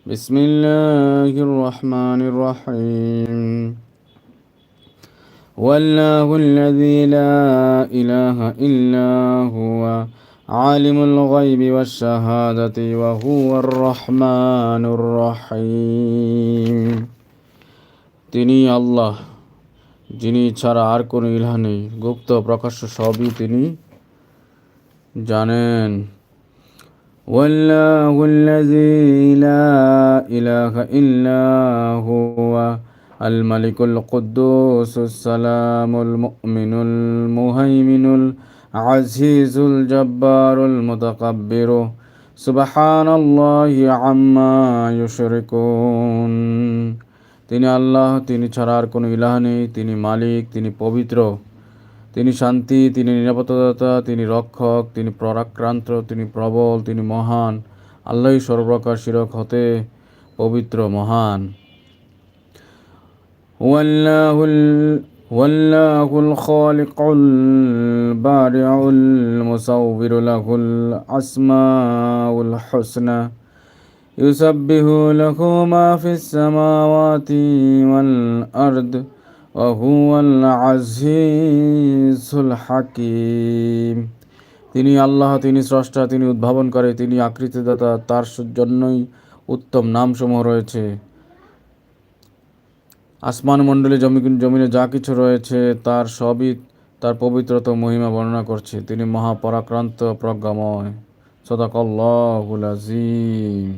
بسم الله الرحمن الرحيم والله الذي لا إله إلا هو عالم الغيب والشهادة وهو الرحمن الرحيم তিনি আল্লাহ যিনি ছাড়া আর কোনো ইলাহ নেই গুপ্ত প্রকাশ্য সবই তিনি জানেন والله الذي لا إله إلا هو الملك القدوس السلام المؤمن المهيمن العزيز الجبار المتكبر سبحان الله عما يشركون তিনি আল্লাহ তিনি ছাড়া আর কোনো ইলাহ নেই তিনি মালিক তিনি পবিত্র তিনি শান্তি তিনি নিরাপত্তাদাতা তিনি রক্ষক তিনি পরাক্রান্ত তিনি প্রবল তিনি মহান আল্লাহই সর্বপ্রকার শিরক হতে পবিত্র মহান والله والله الخالق البارع المصور له الأسماء الحسنى يسبح له ما في السماوات والأرض وهو العزيز الحكيم তিনি আল্লাহ, তিনি স্রষ্টা, তিনি উদ্ভাবন করে তিনি আকৃতিদাতা, তার জন্যই উত্তম নামসমূহ রয়েছে। আসমানমণ্ডলী জমি জমিনে যা কিছু রয়েছে, তার সবই তার পবিত্রতা মহিমা বর্ণনা করছে। তিনি মহাপরাক্রান্ত, প্রজ্ঞাময়। সদাকল্লাহুল আজিম